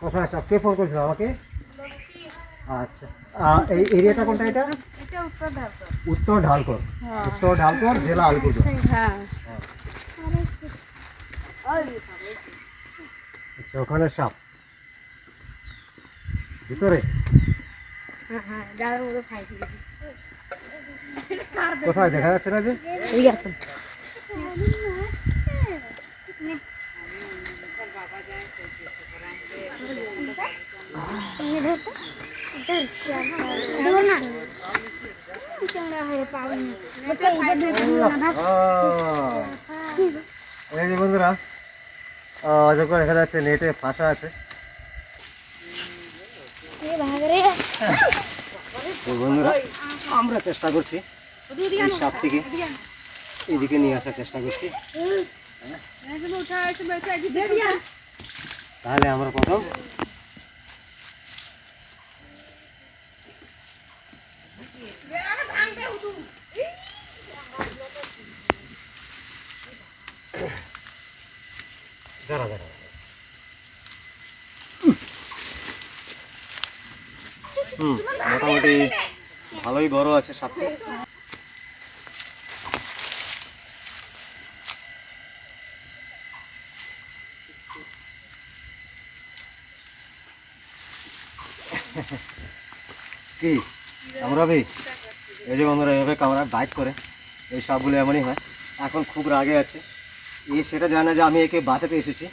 কোথায় সব কে ফোন করেছিল আমাকে? আচ্ছা। এই এরিয়াটা কোনটা এটা? উত্তর ঢালকর উত্তর ঢালকর জেলা আলিপুরদুয়ার হ্যাঁ। আচ্ছা ওখানে সাপ। ভিতরে? হ্যাঁ কোথায় দেখা যাচ্ছে না যে? ঠিক আছে। আহ, এই যে বন্ধুরা আহ, অজগর দেখা যাচ্ছে নেটে ফাঁসা আছে তো বন্ধুরা আমরা চেষ্টা করছি এই সাপটিকে এদিকে নিয়ে আসার চেষ্টা করছি তাহলে আমরা প্রথম হুম মোটামুটি ভালোই বড় আছে সাপটি কি? কামড়াবি এই যে বন্ধুরা এভাবে কামড়া বাইট করে। এই সবগুলো এমনই হয়। এখন খুব রাগে আছে। এ সেটা জানে যে আমি একে বাঁচাতে এসেছি।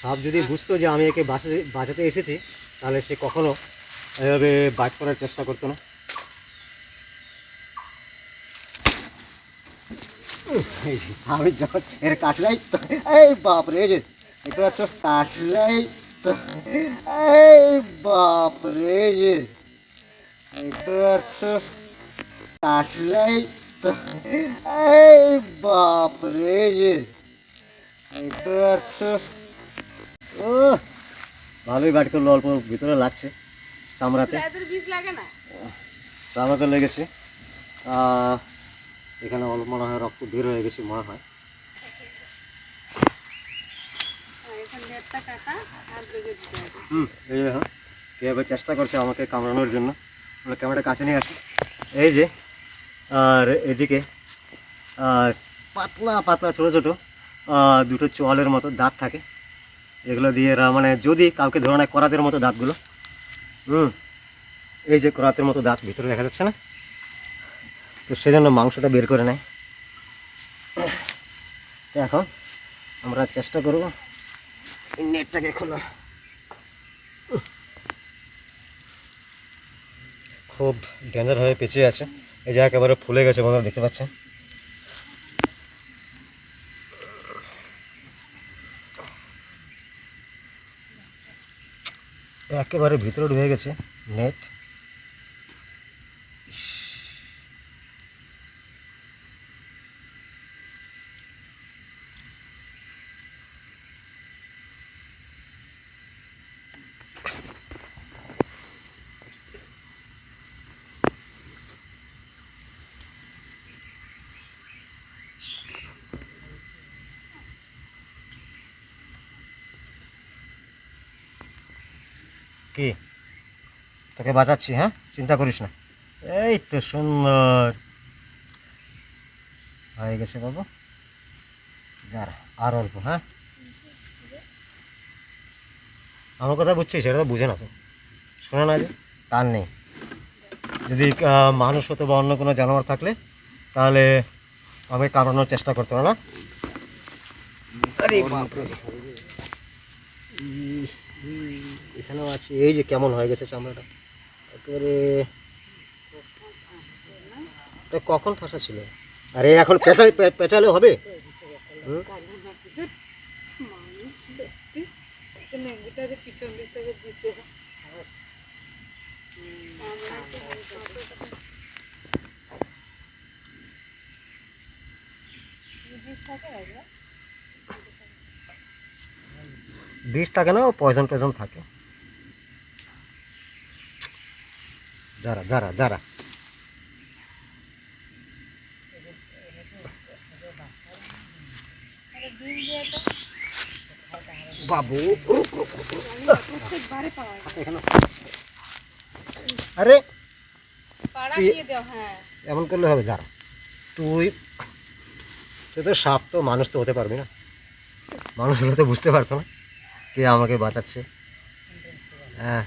সাপ যদি বুঝতো যে আমি একে বাঁচাতে বাঁচাতে এসেছি, তাহলে সে কখনো এভাবে বাইট করার চেষ্টা করতো না এই যে, আমি যখন এর কাছলাই এই বাপ রে এই যে দেখতে পাচ্ছ? কাছলাই এই বাপ রে এই যে দেখতে পাচ্ছ? কাছলাই এই বাপ রে এই যে দেখতে পাচ্ছ? ও ভালোই বাট করল অল্প ভিতরে লাগছে চামড়াতে। চামড়াতে লেগেছে। আহ, এখানে অল্প মনে হয় রক্ত বের হয়ে গেছে মনে হয়। হুম এই দেখো কীভাবে চেষ্টা করছে আমাকে কামড়ানোর জন্য। আমরা ক্যামেরাটা কাছে নিয়ে আসি। এই যে আর এদিকে পাতলা পাতলা ছোটো ছোটো দুটো চোয়ালের মতো দাঁত থাকে। এগুলো দিয়ে এরা মানে যদি কাউকে ধরে নেয় করাতের মতো দাঁতগুলো হুম এই যে করাতের মতো দাঁত ভিতরে দেখা যাচ্ছে না? তো সেজন্য মাংসটা বের করে নেয়। তো এখন আমরা চেষ্টা করব এই নেটটাকে খোলা খুব ডেঞ্জার হয়ে পেঁচিয়ে আছে। এই যে একেবারে ফুলে গেছে বন্ধুরা, দেখতে পাচ্ছেন? একেবারে ভিতরে ঢুকে গেছে নেট। কি? তোকে বাঁচাচ্ছি হ্যাঁ? চিন্তা করিস না। এই তো সুন্দর। হয়ে গেছে বাবু। আর অল্প হ্যাঁ? আমার কথা বুঝছিস? সেটা তো বুঝে না তো। শোনে না যে, তার নেই। যদি মানুষ হতো বা অন্য কোনো জানোয়ার থাকলে, তাহলে আমি কাটানোর চেষ্টা করতো না আরে এখানেও আছে। এই যে কেমন হয়ে গেছে চামড়াটা? একেবারে কখন ফাঁসা ছিল? আরে এখন পেঁচা পেঁচালে হবে? বিষ থাকে না পয়জন টয়জন থাকে। দাঁড়া দাঁড়া দাঁড়া। বাবু আরে হ্যাঁ। এমন করলে হবে দাঁড়া। তুই তুই তো সাপ তো মানুষ তো হতে পারবি না। মানুষ হলে তো বুঝতে পারতো না কে আমাকে বাঁচাচ্ছে। হ্যাঁ।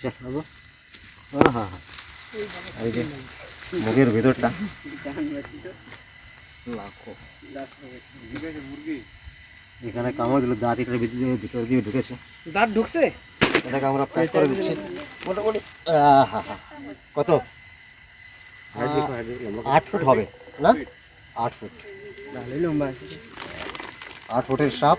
হ্যাঁ হ্যাঁ এই যে ভেতরটা লাখো এখানে কামড় দিল দাঁত এটার ভিতর দিয়ে ঢুকেছে দাঁত ঢুকছে এটাকে আমরা প্যাক করে দিচ্ছি মোটামুটি। কত আট ফুট হবে না? আট ফুট। আট ফুটের সাপ।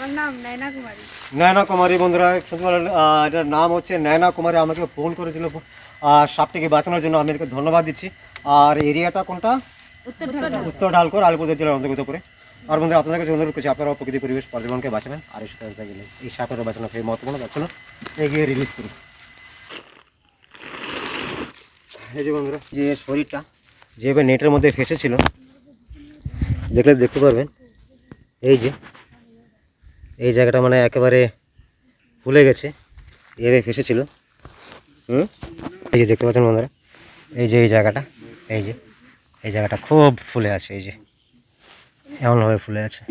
আমার নাম নয়না কুমারী। নয়না কুমারী বন্ধুরা শুনতে পারলেন এটার নাম হচ্ছে নয়না কুমারী আমাকে ফোন করেছিল আর সাপটিকে বাঁচানোর জন্য আমি ধন্যবাদ দিচ্ছি। আর এরিয়াটা কোনটা? উত্তর ঢালকর আলিপুর জেলার অন্তর্গত করে। আর বন্ধুরা আপনাদের কাছে অনুরোধ করছি আপনারাও প্রকৃতি পরিবেশ পর্যটনকে বাঁচাবেন আর এই সাথে গেলে এই সাপেরও বাঁচানো সেই মহত্বপূর্ণ। চলো এগিয়ে রিলিজ করি এই যে বন্ধুরা যে শরীরটা যেভাবে নেটের মধ্যে ফেসেছিল দেখলে দেখতে পারবেন এই যে এই জায়গাটা মানে একেবারে ফুলে গেছে। এভাবে ফেসেছিল হুম? এই যে দেখতে পাচ্ছেন বন্ধুরা, এই যে এই জায়গাটা, এই যে, এই জায়গাটা খুব ফুলে আছে, এই যে, এমনভাবে ফুলে আছে।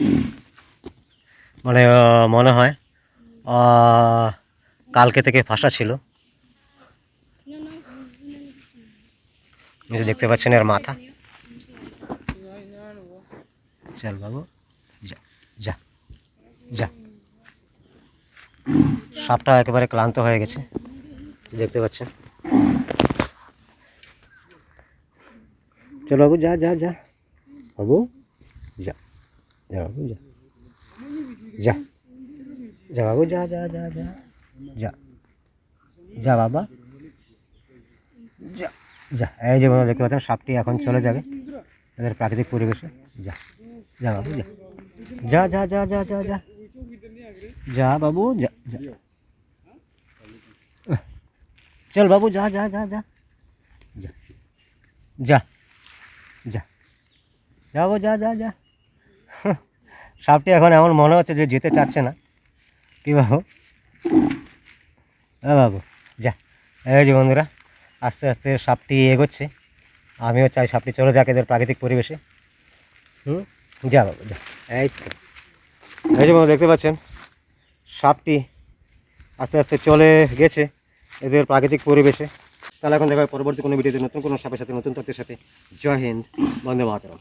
মানে মনে হয় কালকে থেকে ফাঁসা ছিল। দেখতে পাচ্ছেন এর মাথা। চল বাবু, যা যা যা। সাপটা একেবারে ক্লান্ত হয়ে গেছে। দেখতে পাচ্ছেন। চলো বাবু, যা যা যা। বাবু, যা যা বাবু, যা। যা যা বাবু, যা যা যা যা যা। যা বাবা। যা যা। এই যে বন্ধুরা দেখতে পাচ্ছেন, সাপটি এখন চলে যাবে এদের প্রাকৃতিক পরিবেশে। যা যা বাবু, যা। যা যা যা যা যা যা। যা বাবু, যা যা। চল বাবু যা যা যা যা। যা। যা। যা। যা বাবু যা যা যা। সাপটি এখন এমন মনে হচ্ছে যে যেতে চাচ্ছে না। কি বাবু? হ্যাঁ বাবু যা। এই যে বন্ধুরা আস্তে আস্তে সাপটি এগোচ্ছে। আমিও চাই সাপটি চলে যাক এদের প্রাকৃতিক পরিবেশে। হুম? যা বাবু যা। এই তো। এই যে বন্ধু দেখতে পাচ্ছেন? সাপটি আস্তে আস্তে চলে গেছে। এদের প্রাকৃতিক পরিবেশে। তাহলে এখন দেখা পরবর্তী কোনো ভিডিওতে নতুন কোনো সাপের সাথে, নতুন তথ্যের সাথে। জয় হিন্দ, বন্দে মাতরম।